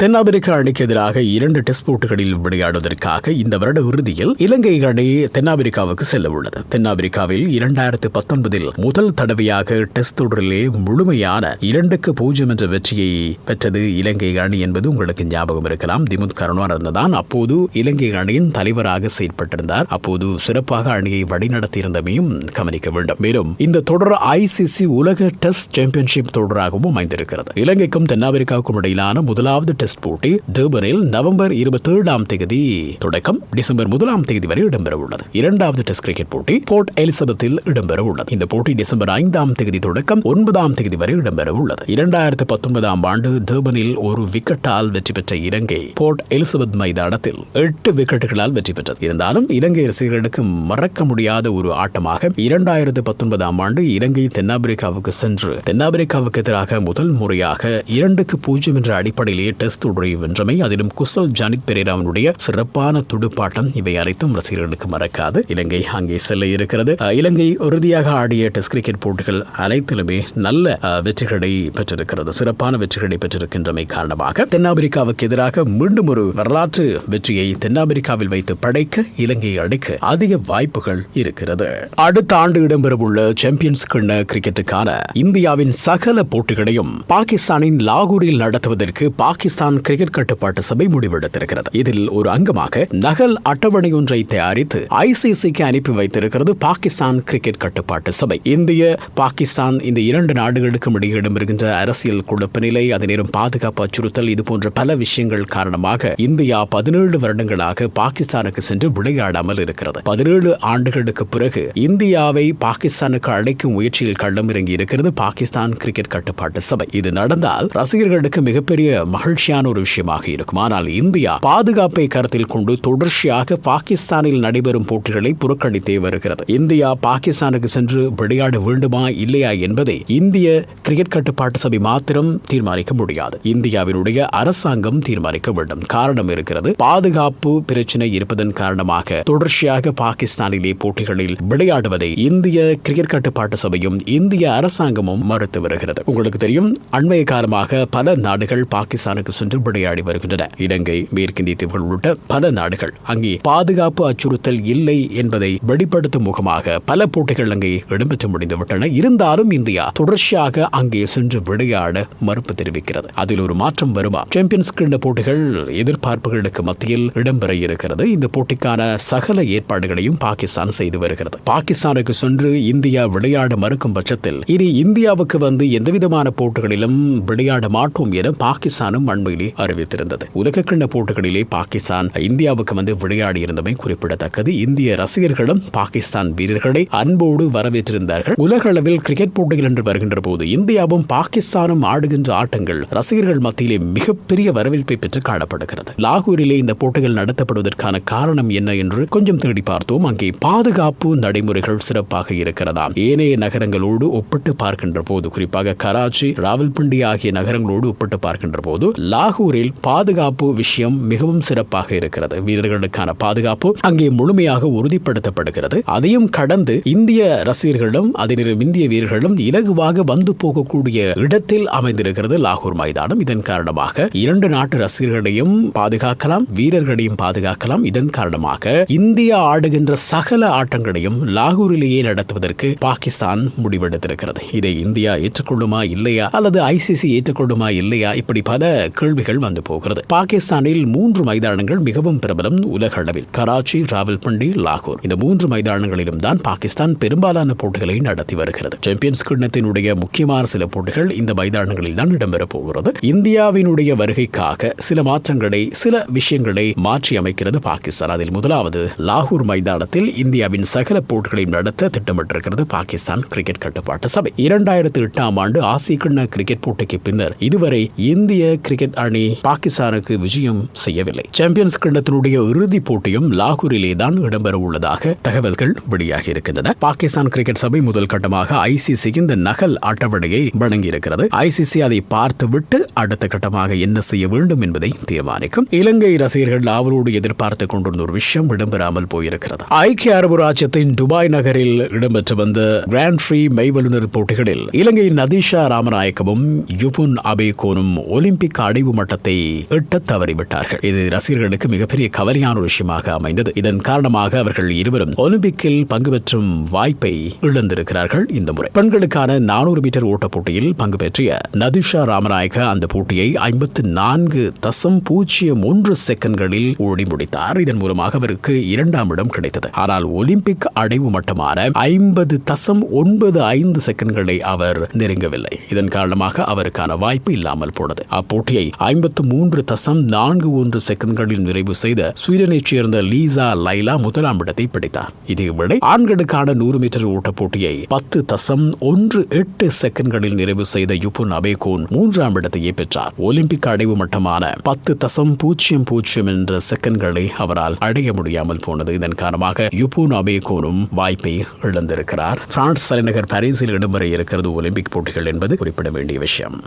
தென்னாப்பிரிக்க அணிக்கு எதிராக இரண்டு டெஸ்ட் போட்டிகளில் விளையாடுவதற்காக இந்த வருட இறுதியில் இலங்கை அணி தென்னாப்பிரிக்காவுக்கு செல்ல உள்ளது தென்னாப்பிரிக்காவில் இரண்டாயிரத்து பத்தொன்பதில் முதல் தடவையாக டெஸ்ட் தொடரிலே முழுமையான இரண்டுக்கு பூஜ்ஜியம் என்ற வெற்றியை பெற்றது இலங்கை அணி என்பது உங்களுக்கு ஞாபகம் இருக்கலாம். திமுத் கருணானந்த அப்போது இலங்கை அணியின் தலைவராக செயற்பட்டிருந்தார். அப்போது சிறப்பாக அணியை வழிநடத்தியிருந்தமையும் கவனிக்க வேண்டும். மேலும் இந்த தொடர் ஐசிசி உலக டெஸ்ட் சாம்பியன்ஷிப் தொடராகவும் அமைந்திருக்கிறது. இலங்கைக்கும் தென்னாப்பிரிக்காவுக்கும் இடையிலான முதலாவது டெஸ்ட் போட்டி டர்பனில் நவம்பர் இருபத்தி ஏழாம் தேதி. தொடக்கம் டிசம்பர் முதலாம் தேதி வரை இடம்பெற உள்ளது இரண்டாவது டெஸ்ட் கிரிக்கெட் போட்டி போர்ட் எலிசபெத்தில் இடம்பெற உள்ளது இந்த போட்டி டிசம்பர் ஐந்தாம் தேதி தொடக்கம் ஒன்பதாம் தேதி வரை இடம்பெற உள்ளது இரண்டாயிரத்தி பத்தொன்பதாம் ஆண்டு டர்பனில் ஒரு விக்கெட்டால் வெற்றி பெற்ற இலங்கை போர்ட் எலிசபெத் மைதானத்தில் எட்டு விக்கெட்டுகளால் வெற்றி பெற்றது. இருந்தாலும் இலங்கை ரசிகர்களுக்கு மறக்க முடியாத ஒரு ஆட்டமாக இரண்டாயிரத்து பத்தொன்பதாம் ஆண்டு இலங்கை தென்னாப்பிரிக்காவுக்கு சென்று தென்னாப்பிரிக்காவுக்கு எதிராக முதல் முறையாக இரண்டுக்கு பூஜ்ஜியம் என்ற அடிப்படையிலே டெஸ்ட் தொடரை வென்றமை அதிலும் குசல் ஜானித் பெரேராவினுடைய சிறப்பான துடுப்பாட்டம் இவை அனைத்தும் ரசிகர்களுக்கு மறக்காது. இலங்கை அங்கே செல்ல இருக்கிறது. இலங்கை உறுதியாக ஆடிய டெஸ்ட் கிரிக்கெட் போட்டிகள் அனைத்திலுமே நல்ல வெற்றிகளை பெற்றிருக்கிறது. சிறப்பான வெற்றிகளை பெற்றிருக்கின்றமை காரணமாக தென்னாப்பிரிக்காவுக்கு எதிராக மீண்டும் ஒரு வரலாற்று வெற்றியை தென்னாப்பிரிக்காவில் வைத்து படைக்க இலங்கை அடைக்க அதிக வாய்ப்புகள் இருக்கிறது. அடுத்த ஆண்டு இடம்பெறவுள்ள சாம்பியன்ஸ் கிண்ண கிரிக்கெட்டுக்கான இந்தியாவின் சகல போட்டிகளையும் பாகிஸ்தானின் லாகூரில் நடத்துவதற்கு பாகிஸ்தான் கிரிக்கெட் கட்டுப்பாட்டு சபை முடிவெடுத்திருக்கிறது. இதில் ஒரு அங்கமாக நகல் அட்டவணை ஒன்றை தயாரித்து ஐசிசிக்கு அனுப்பி வைத்திருக்கிறது பாகிஸ்தான் கிரிக்கெட் கட்டுப்பாட்டு சபை. இந்திய பாகிஸ்தான் இந்த இரண்டு நாடுகளுக்கும் இடையே இடம்பெறுகின்ற அரசியல் குழப்ப நிலை அதே நேரம் பாதுகாப்பு அச்சுறுத்தல் இது போன்ற பல விஷயங்கள் காரணமாக இந்தியா பதினேழு வருடங்களாக பாகிஸ்தானுக்கு சென்று விளையாடாமல் இருக்கிறது. பதினேழு ஆண்டுகளுக்கு பிறகு இந்தியாவை பாகிஸ்தானுக்கு அழைக்கும் முயற்சியில் களமிறங்கி இருக்கிறது பாகிஸ்தான் கிரிக்கெட் கட்டுப்பாட்டு சபை. இது நடந்தால் ரசிகர்களுக்கு மிகப்பெரிய மகிழ்ச்சியான ஒரு விஷயமாக இருக்கும். ஆனால் இந்தியா பாதுகாப்பை கருத்தில் கொண்டு தொடர்ச்சியாக பாகிஸ்தானில் நடைபெறும் போட்டிகளை புறக்கணித்தே வருகிறது. இந்தியா பாகிஸ்தானுக்கு சென்று விளையாட வேண்டுமா இல்லையா என்பதை இந்திய கிரிக்கெட் கட்டுப்பாட்டு சபை மாத்திரம் தீர்மானிக்க முடியாது. இந்தியாவினுடைய அரசாங்கம் தீர்மானிக்க வேண்டும். காரணம் இருக்கிறது பாதுகாப்பு பிரச்சனை இருப்பதன் காரணமாக தொடர்ச்சியாக பாகிஸ்தானிலே போட்டிகளில் விளையாடுவதை இந்திய கிரிக்கெட் கட்டுப்பாட்டு சபையும் இந்திய அரசாங்கமும் மறுத்து வருகிறது. உங்களுக்கு தெரியும் அண்மைய காலமாக பல நாடுகள் பாகிஸ்தானுக்கு சென்று விளையாடி வருகின்றன. இலங்கை மேற்கிந்திய தீவுகள் உள்ளிட்ட பல நாடுகள் அங்கே பாதுகாப்பு அச்சுறுத்தல் இல்லை என்பதை வெளிப்படுத்தும் முகமாக பல போட்டிகள் அங்கே இடம்பெற்று முடிந்துவிட்டன. இருந்தாலும் இந்தியா தொடர்ச்சியாக அங்கே சென்று விளையாட மறுப்பு தெரிவிக்கிறது. அதில் ஒரு மாற்றம் வருமா? சாம்பியன்ஸ் கிண்ண போட்டிகள் எதிர்பார்ப்புகளுக்கு மத்தியில் இடம்பெற இருக்கிறது. இந்த போட்டிக்கான சகல ஏற்பாடுகளையும் பாகிஸ்தான் செய்து வருகிறது. பாகிஸ்தானுக்கு சென்று இந்தியா விளையாட மறுக்கும் பட்சத்தில் இனி இந்தியாவுக்கு வந்து எந்தவிதமான போட்டிகளிலும் விளையாட மாட்டோம் என பாகிஸ்தானும் அண்மையிலே அறிவித்திருந்தது. உலகக்கிண்ண போட்டிகளிலே பாகிஸ்தான் இந்தியாவுக்கு வந்து விளையாடி இருந்தமை குறிப்பிடத்தக்கது. இந்திய ரசிகர்களும் பாகிஸ்தான் வீரர்களை அன்போடு வரவேற்றிருந்தார்கள். உலக அளவில் கிரிக்கெட் போட்டிகள் என்று வருகின்ற போது இந்தியாவும் பாகிஸ்தானும் ஆடுகின்ற ஆட்டங்கள் ரசிகர்கள் மத்தியிலே மிகப்பெரிய வரவேற்பை பெற்று காணப்படுகிறது. லாகூரிலே இந்த போட்டிகள் நடத்தப்படுவதற்கான காரணம் என்ன என்று கொஞ்சம் தேடி பார்த்தோம். அங்கே பாதுகாப்பு நடைமுறைகள் சிறப்பாக இருக்கிறதாம். ஏனைய நகரங்களோடு ஒப்பிட்டு பார்க்கின்ற போது குறிப்பாக கராச்சி ராவல்பிண்டி ஆகிய நகரங்களோடு ஒப்பிட்டு பார்க்கின்ற போது லா லாகூரில் பாதுகாப்பு விஷயம் மிகவும் சிறப்பாக இருக்கிறது. வீரர்களுக்கான பாதுகாப்பு அங்கே முழுமையாக உறுதிப்படுத்தப்படுகிறது. அதையும் கடந்து இந்திய ரசிகர்களும் அதே இந்திய வீரர்களும் இலகுவாக வந்து போகக்கூடிய இடத்தில் அமைந்திருக்கிறது லாகூர் மைதானம். இதன் காரணமாக இரண்டு நாட்டு ரசிகர்களையும் பாதுகாக்கலாம் வீரர்களையும் பாதுகாக்கலாம். இதன் காரணமாக இந்தியா ஆடுகின்ற சகல ஆட்டங்களையும் லாகூரிலேயே நடத்துவதற்கு பாகிஸ்தான் முடிவெடுத்திருக்கிறது. இதை இந்தியா ஏற்றுக்கொள்ளுமா இல்லையா? அல்லது ஐசிசி ஏற்றுக்கொள்ளுமா இல்லையா? இப்படி பல கேள்விகள் வந்து போகிறது. பாகிஸ்தானில் மூன்று மைதானங்கள் மிகவும் பிரபலம் உலக அளவில் கராச்சி ராவல்பண்டி லாகூர். இந்த மூன்று மைதானங்களிலும் தான் பாகிஸ்தான் பெரும்பாலான போட்டிகளை நடத்தி வருகிறது. சாம்பியன்ஸ் கிண்ணத்தினுடைய முக்கியமான சில போட்டிகள் இந்த மைதானங்களில் தான் இடம்பெறப் போகிறது. இந்தியாவினுடைய வருகைக்காக சில மாற்றங்களை சில விஷயங்களை மாற்றி அமைக்கிறது பாகிஸ்தான். அதில் முதலாவது லாகூர் மைதானத்தில் இந்தியாவின் சகல போட்டிகளையும் நடத்த திட்டமிட்டிருக்கிறது பாகிஸ்தான் கிரிக்கெட் கட்டுப்பாட்டு சபை. இரண்டாயிரத்தி எட்டாம் ஆண்டு ஆசிய கிண்ண கிரிக்கெட் போட்டிக்கு பின்னர் இதுவரை இந்திய கிரிக்கெட் அணி பாகிஸ்தானுக்கு விஜயம் செய்யவில்லை. சாம்பியன்ஸ் கிண்ணத்தினுடைய இறுதிப் போட்டியும் லாகூரிலே தான் இடம்பெற உள்ளதாக தகவல்கள் வெளியாகி இருக்கின்றன. பாகிஸ்தான் கிரிக்கெட் சபை முதல் கட்டமாக ஐசிசி இந்த நகல் அட்டவணையை வழங்கியிருக்கிறது ஐசிசி அதை பார்த்துவிட்டு அடுத்த கட்டமாக என்ன செய்ய வேண்டும் என்பதை தீர்மானிக்கும். இலங்கை ரசிகர்கள் ஆவலோடு எதிர்பார்த்துக் கொண்டிருந்த ஒரு விஷயம் இடம்பெறாமல் போயிருக்கிறது. ஐக்கிய அரபு ராஜ்யத்தின் துபாய் நகரில் இடம்பெற்று வந்த கிராண்ட் ஃப்ரீ மெய்வல்லுநர் போட்டிகளில் இலங்கையின் நதிஷா ராமநாயக்கவும் யுபுன் அபேகோனும் ஒலிம்பிக் அடைவு மட்டத்தை எட்ட தவறிவிட்டார்கள். இது ரசிகர்களுக்கு மிகப்பெரிய கவலையான ஒரு விஷயமாக அமைந்தது. இதன் காரணமாக அவர்கள் இருவரும் ஒலிம்பிக்கில் பங்கு பெற்றும் வாய்ப்பை இழந்திருக்கிறார்கள் இந்த முறை. பெண்களுக்கான நானூறு மீட்டர் ஓட்ட போட்டியில் பங்கு பெற்றிய நதிஷா ராமநாயக அந்த போட்டியை ஐம்பத்து நான்கு தசம் பூஜ்ஜியம் ஒன்று செகண்ட்களில் ஓடி முடித்தார். இதன் மூலமாக அவருக்கு இரண்டாம் இடம் கிடைத்தது. ஆனால் ஒலிம்பிக் அடைவு மட்டமான ஐம்பது தசம் ஒன்பது ஐந்து செகண்ட்களை அவர் நெருங்கவில்லை. இதன் காரணமாக அவருக்கான வாய்ப்பு இல்லாமல் போனது. அப்போட்டியை ஐம்பத்து மூன்று தசம் நான்கு ஒன்று செகண்ட்களில் நிறைவு செய்த ஸ்வீடனைச் சேர்ந்த லீசா லைலா முதலாம் இடத்தை பிடித்தார். இதேவேளை ஆண்களுக்கான நூறு மீட்டர் ஓட்ட போட்டியை பத்து தசம் ஒன்று எட்டு செகண்ட்களில் நிறைவு செய்த யுபுன் அபேகோன் மூன்றாம் இடத்தையே பெற்றார். ஒலிம்பிக் அடைவு மட்டமான பத்து தசம் பூஜ்ஜியம் பூஜ்ஜியம் என்ற செகண்ட்களை அவரால் அடைய முடியாமல் போனது. இதன் காரணமாக யுபுன் அபேகோனும் வாய்ப்பை இழந்திருக்கிறார். பிரான்ஸ் தலைநகர் பாரிஸில் இடம்பெற இருக்கிறது ஒலிம்பிக் போட்டிகள் என்பது குறிப்பிட வேண்டிய விஷயம்.